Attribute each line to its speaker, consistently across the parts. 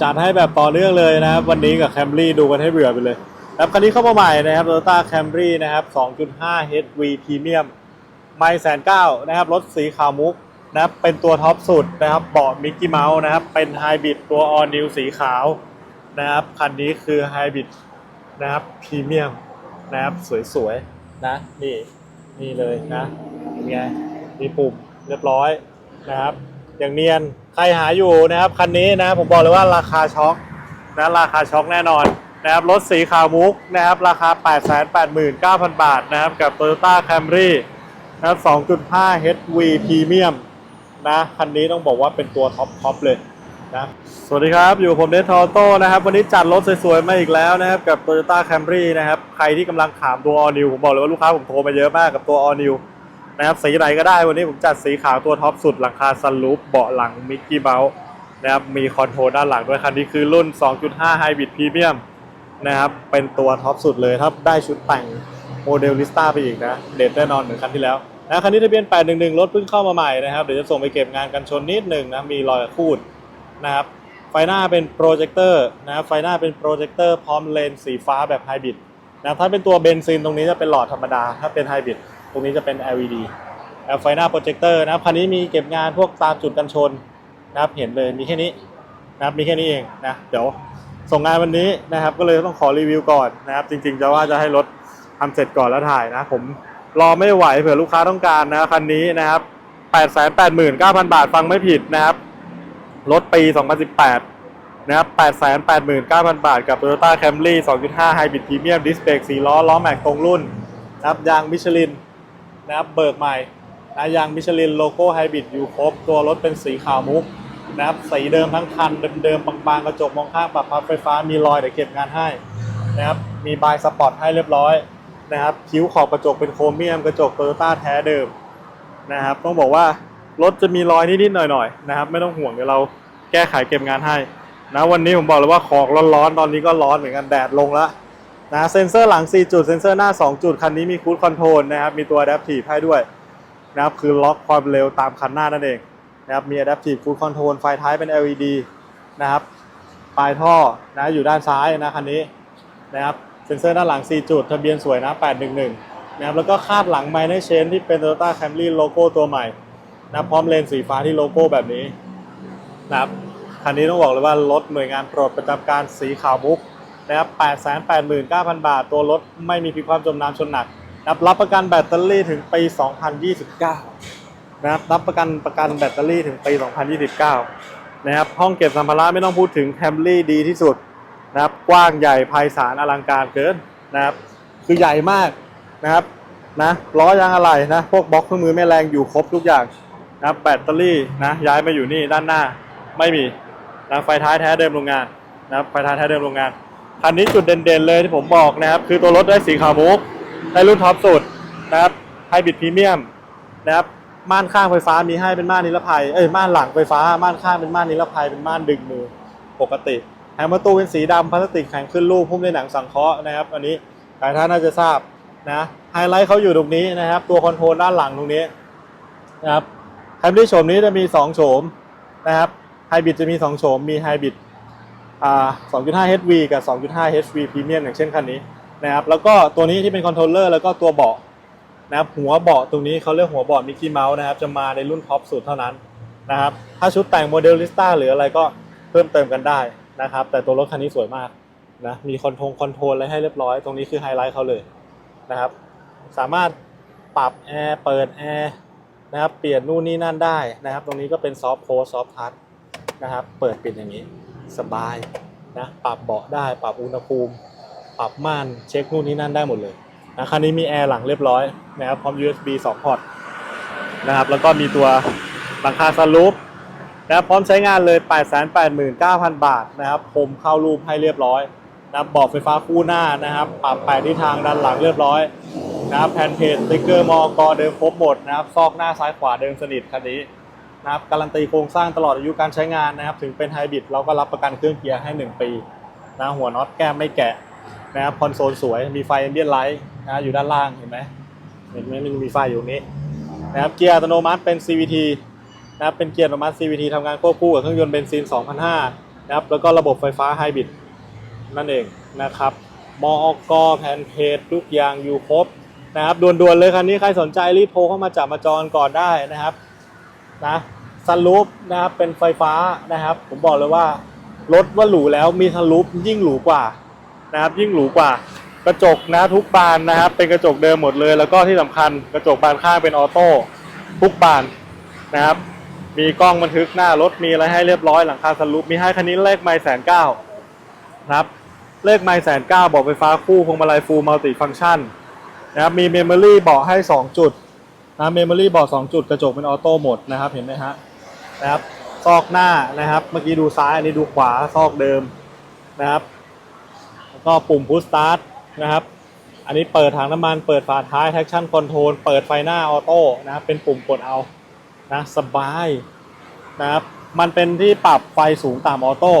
Speaker 1: จัดให้แบบต่อเนื่องเลยนะครับ วันนี้กับแคมรี่ดูกันให้เบื่อไปเลยครับคันนี้เข้ามาใหม่นะครับ Toyota Camry นะครับ 2.5 HV Premium ไม่แสนเก้านะครับ รถสีขาวมุกนะครับ เป็นตัวท็อปสุดนะครับ เบาะมิกกี้เมาส์นะครับ เป็นไฮบริดตัว All New สีขาวนะครับ คันนี้คือไฮบริดนะครับพรีเมียมนะครับสวยๆนะนี่นี่เลยนะเป็นไงมีปุ่มเรียบร้อยนะครับ อย่างเนียนใครหาอยู่นะครับคันนี้นะผมบอกเลยว่าราคาช็อคนะราคาช็อคแน่นอนนะครับรถสีขาวมุกนะครับราคา 889,000 บาทนะครับกับ Toyota Camry นะครับ 2.5 HV Premium นะคันนี้ต้องบอกว่าเป็นตัวท็อปท็อปเลยนะสวัสดีครับอยู่กับผมเดททอโต้นะครับ วันนี้จัดรถสวยๆมาอีกแล้วนะครับกับ Toyota Camry นะครับ ใครที่กำลังถามตัว All New ผมบอกเลยว่าลูกค้าผมโทรมาเยอะมากกับตัว All New นะครับสีไหนก็ได้วันนี้ผมจัดสีขาวตัวท็อปสุดหลังคาซันรูฟเบาะหลังมิกกี้เบลนะครับมีคอนโทรลด้านหลังด้วยคันนี้คือรุ่น 2.5 Hybrid Premium นะครับเป็นตัวท็อปสุดเลยถ้าได้ชุดแต่งโมเดลลิสต้าไปอีกนะเด็ดแน่นอนเหมือนคันที่แล้วนะคันนี้ทะเบียน 811 รถเพิ่งเข้ามาใหม่นะครับเดี๋ยวจะส่งไปเก็บงานกันชนนิดหนึ่งนะมีรอยคูดนะครับไฟหน้าเป็นโปรเจคเตอร์นะครับไฟหน้าเป็นโปรเจคเตอร์พร้อมเลนส์สีฟ้าแบบไฮบริดนะถ้าเป็นตัวเบนซินตรงนี้จะเป็นหลอดธรรมดาถ้าเป็นไฮบริด ตรงนี้จะเป็น LED นะครับไฟหน้าโปรเจคเตอร์นะครับคันนี้มีเก็บงานพวกตามจุดกันชนนะครับเห็นเลยมีแค่นี้นะครับมีแค่นี้เองนะเดี๋ยวส่งงานวันนี้นะครับก็เลยต้องขอรีวิวก่อนนะครับ จริงๆจะว่าจะให้รถทำเสร็จก่อนแล้วถ่ายนะ ผมรอไม่ไหวเผื่อลูกค้าต้องการนะคันนี้นะครับ889,000 บาทฟังไม่ผิดนะครับรถปี 2018 นะครับ 889,000 บาท กับ Toyota Camry 2.5 Hybrid Premium Disc Brake 4 ล้อ ล้อแม็กตรงรุ่น นะครับ ยางมิชลิน นะครับเบิกใหม่นะยางมิชลินโลโก้ไฮบริดอยู่ครบ ตัวรถเป็นสีขาวมุกนะครับสีเดิมทั้งคันเดิมๆบางๆ กระจกมองข้างปรับพับไฟฟ้ามีรอยเดี๋ยวเก็บงานให้นะครับมีบายสปอร์ตให้เรียบร้อยนะครับคิ้วขอบกระจกเป็นโครเมียมกระจกโตโยต้าแท้เดิมนะครับต้องบอกว่ารถจะมีรอยนิดๆหน่อยๆนะครับไม่ต้องห่วงเดี๋ยวเราแก้ไขเก็บงานให้นะวันนี้ผมบอกเลยว่าของร้อนๆตอนนี้ก็ร้อนเหมือนกันแดดลงแล้ว นะเซ็นเซอร์หลัง 4 จุด เซ็นเซอร์หน้า 2 จุด คันนี้มีคูดคอนโทรลนะครับ มีตัว Adaptive ให้ด้วยนะครับคือล็อกความเร็วตามคันหน้านั่นเองนะครับมี Adaptive Cruise Control ไฟท้ายเป็น LED นะครับปลายท่อนะอยู่ด้านซ้ายนะคันนี้นะครับเซ็นเซอร์ด้านหลัง 4 จุด ทะเบียนสวยนะ 811นะครับแล้วก็คาดหลัง Minor Chain ที่เป็น Toyota Camry โลโก้ตัวใหม่นะพร้อมเลนสีฟ้าที่โลโก้แบบนี้นะครับคันนี้ต้องบอกเลยว่ารถหน่วยงานโปรดประจำการสีขาวมุก นะครับ 889,000 บาท ตัวรถไม่มีพิความจมน้ำชนหนักนะครับรับประกันแบตเตอรี่ถึงปี 2029 นะครับ รับประกันประกันแบตเตอรี่ถึงปี 2029 นะครับ ห้องเก็บสัมภาระไม่ต้องพูดถึงแคมรี่ดีที่สุดนะครับ กว้างใหญ่ไพศาลอลังการเกินนะครับ คือใหญ่มากนะครับ นะ ล้อยางอะไหล่นะ พวกบล็อกเครื่องมือแม่แรงอยู่ครบทุกอย่างนะครับแบตเตอรี่นะย้ายมาอยู่นี่ด้านหน้าไม่มีนะไฟท้ายแท้เดิมโรงงานนะครับไฟท้ายแท้เดิมโรงงาน คันนี้จุดเด่นๆเลยที่ผมบอกนะครับ คือตัวรถได้สีขาวมุกได้รุ่นท็อปสุดนะครับไฮบริดพรีเมียมนะครับม่านข้างไฟฟ้ามีให้เป็นม่านนิรภัยเอ้ยม่านหลังไฟฟ้าม่านข้างเป็นม่านนิรภัยเป็นม่านดึงมือปกติแฮมประตูเป็นสีดำพลาสติกแข็งขึ้นรูปหุ้มด้วยหนังสังเคราะห์นะครับ อันนี้หลายท่านน่าจะทราบนะไฮไลท์เขาอยู่ตรงนี้นะครับ ตัวคอนโทรลด้านหลังตรงนี้นะครับไฮบริดโฉมนี้จะมี 2 โฉมนะครับไฮบริดจะมี 2 โฉมมีไฮบริด 2.5 HV กับ 2.5 HV Premium อย่างเช่นคันนี้นะครับแล้วก็ตัวนี้ที่เป็นคอนโทรลเลอร์แล้วก็ตัวเบาะนะครับหัวเบาะตรงนี้เขาเรียกหัวเบาะมิกกี้เมาส์นะครับจะมาในรุ่นท็อปสุดเท่านั้นนะครับถ้าชุดแต่งโมเดลลิสต้าหรืออะไรก็เพิ่มเติมกันได้นะครับแต่ตัวรถคันนี้สวยมากนะมีคอนโทรลคอนโทรลอะไรให้เรียบร้อย ตรงนี้คือไฮไลท์เขาเลยนะครับสามารถปรับแอร์เปิดแอร์นะครับเปลี่ยนนู่นนี่นั่นได้นะครับ ตรงนี้ก็เป็นซอฟต์โพสซอฟต์ทัชนะครับเปิดปิดอย่างนี้ สบายนะปรับเบาะได้ปรับอุณหภูมิ ปรับม่านเช็คนู่นนี่นั่นได้หมดเลยนะคันนี้มีแอร์หลังเรียบร้อยนะครับพร้อม USB 2พอร์ตนะครับแล้วก็มีตัวหลังคาซันรูฟนะครับพร้อมใช้งานเลย 889,000 บาทนะครับผมเข้ารูปให้เรียบร้อยนะบเบอกไฟฟ้าคู่หน้านะครับ ปรับแปดทิศทางด้านหลังเรียบร้อยนะครับแผ่นเพจสติ๊กเกอร์มอกเดิมครบหมดนะครับ ซอกหน้าซ้ายขวาเดิมสนิทคันนี้ นะครับการันตีโครงสร้างตลอดอายุการใช้งานนะครับ ถึงเป็นไฮบริดเราก็รับประกันเครื่องเกียร์ให้ 1 ปีนะหัวน็อตแก้มไม่แกะนะครับคอนโซลสวยมีไฟแอมเบียนไลท์นะอยู่ด้านล่างเห็นไหมเห็นไหมมันมีไฟอยู่ตรงนี้นะครับเกียร์อัตโนมัติเป็น CVT นะครับเป็นเกียร์อัตโนมัติ CVT ทำงานควบคู่กับเครื่องยนต์เบนซิน 2005นะครับแล้วก็ระบบไฟฟ้าไฮบริดนั่นเองนะครับมอกแผ่นเพจทุกอย่างอยู่ครบนะครับด่วนๆเลยคันนี้ใครสนใจรีบโทรเข้ามาจับมาจองก่อนได้นะครับ นะซันรูปนะครับเป็นไฟฟ้านะครับ ผมบอกเลยว่ารถว่าหรูแล้วมีซันรูปยิ่งหรูกว่านะครับ ยิ่งหรูกว่า กระจกนะทุกบานนะครับ เป็นกระจกเดิมหมดเลย แล้วก็ที่สำคัญกระจกบานข้างเป็นออโต้ทุกบานนะครับ มีกล้องบันทึกหน้ารถมีอะไรให้เรียบร้อยหลังคาสลูปมีให้คันนี้เลขไม่แสนเก้านะครับเลขไม่แสนเก้าบอกไฟฟ้าคู่พวงมาลัยฟูลมัลติฟังก์ชันนะครับมีเมมโมรี่เบาะให้ 2 จุด นะเมมโมรี่เบาะ2จุดกระจกเป็นออโต้หมดนะครับเห็นไหมฮะนะครับซอกหน้านะครับ เมื่อกี้ดูซ้ายอันนี้ดูขวาซอกเดิมนะครับแล้วก็ปุ่มพุชสตาร์ทนะครับ อันนี้เปิดถังน้ำมันเปิดฝาท้าย traction control เปิดไฟหน้าออโต้นะครับเป็นปุ่มกดเอานะสบายนะครับมันเป็นที่ปรับไฟสูงต่ำออโต้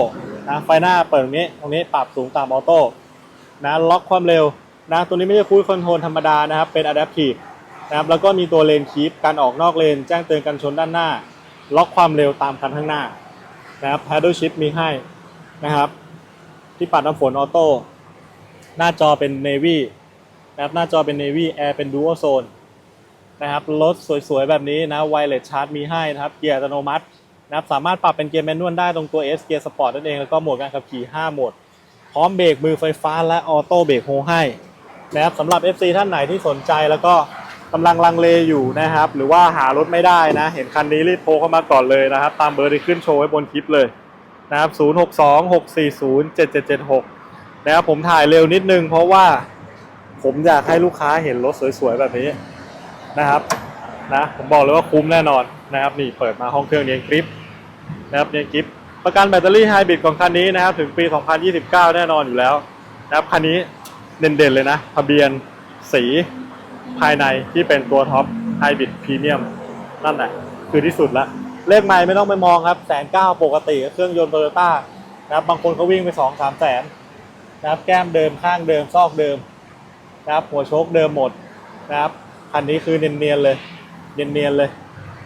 Speaker 1: นะไฟหน้าเปิดตรงนี้ตรงนี้ปรับสูงต่ำออโต้นะล็อกความเร็วนะตัวนี้ไม่ใช่คู i คอนโทรลธรรมดานะครับเป็น adaptive นะครับแล้วก็มีตัวเลนคีปการออกนอกเลน แจ้งเตือนกันชนด้านหน้า ล็อกความเร็วตามคันข้างหน้านะครับ paddle shift มีให้นะครับ ที่ปัดน้ำฝนออโต้หน้าจอเป็น Navy นะครับหน้าจอเป็น Navy Air เป็น Dual Zone นะครับรถสวยๆ แบบนี้นะ Wireless Charge มีให้นะครับเกียร์อัตโนมัตินะครับสามารถปรับเป็นเกียร์แมนนวลได้ตรงตัว S เกียร์สปอร์ตนั่นเองแล้วก็โหมดการขับขี่ 5 โหมด พร้อมเบรกมือไฟฟ้าและออโต้เบรกโฮให้นะครับสำหรับ FC ท่านไหนที่สนใจแล้วก็ กำลังลังเลอยู่นะครับ หรือว่าหารถไม่ได้นะ เห็นคันนี้รีบโทรเข้ามาก่อนเลยนะครับ ตามเบอร์ที่ขึ้นโชว์ไว้บนคลิปเลยนะครับ 0626407776 นะครับผมถ่ายเร็วนิดนึง เพราะว่าผมอยากให้ลูกค้าเห็นรถสวยๆแบบนี้นะครับนะผมบอกเลยว่าคุ้มแน่นอนนะครับนี่เปิดมาห้องเครื่องเนียนกริปนะครับเนียนกริปประกันแบตเตอรี่ไฮบริดของคันนี้นะครับถึงปี 2029 แน่นอนอยู่แล้วนะครับคันนี้เด่นๆเลยนะทะเบียนสี ภายในที่เป็นตัวท็อปไฮบริดพรีเมียมนั่นแหละคือที่สุดละเลขใหม่ไม่ต้องไปมองครับแสนเก้าปกติเครื่องยนต์โตโยต้านะครับบางคนเขาวิ่งไปสองสามแสนนะครับแก้มเดิมข้างเดิมซอกเดิมนะครับหัวโชคเดิมหมดนะครับคันนี้คือเนียนๆเลยเนียนๆเลย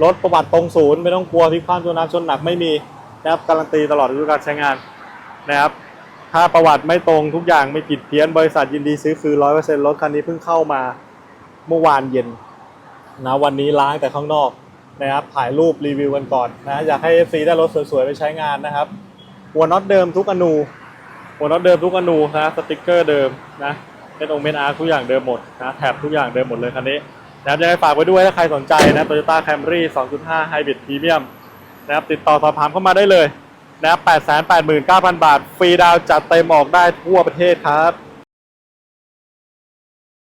Speaker 1: รถประวัติตรงศูนย์ไม่ต้องกลัวพลิกคว่ำจนน้ำชนหนักไม่มีนะครับการันตีตลอดอายุการใช้งานนะครับถ้าประวัติไม่ตรงทุกอย่างไม่ผิดเพี้ยนบริษัทยินดีซื้อคืนร้อยเปอร์เซ็นต์รถคันนี้เพิ่งเข้ามา เมื่อวานเย็นนะวันนี้ล้างแต่ข้างนอกนะครับถ่ายรูปรีวิวกันก่อนนะอยากให้ FC ได้รถสวยๆไปใช้งานนะครับหัวน็อตเดิมทุกอนูหัวน็อตเดิมทุกอนูนะสติกเกอร์เดิมนะเป็นองค์เมนอาร์ทุกอย่างเดิมหมดนะแถบทุกอย่างเดิมหมดเลยคันนี้นะครับยังไงฝากไว้ด้วยถ้าใครสนใจนะ Toyota Camry 2.5 Hybrid Premium นะครับติดต่อสอบถามเข้ามาได้เลยนะครับ889,000 บาท ฟรีดาวจัดเต็มออกได้ทั่วประเทศครับ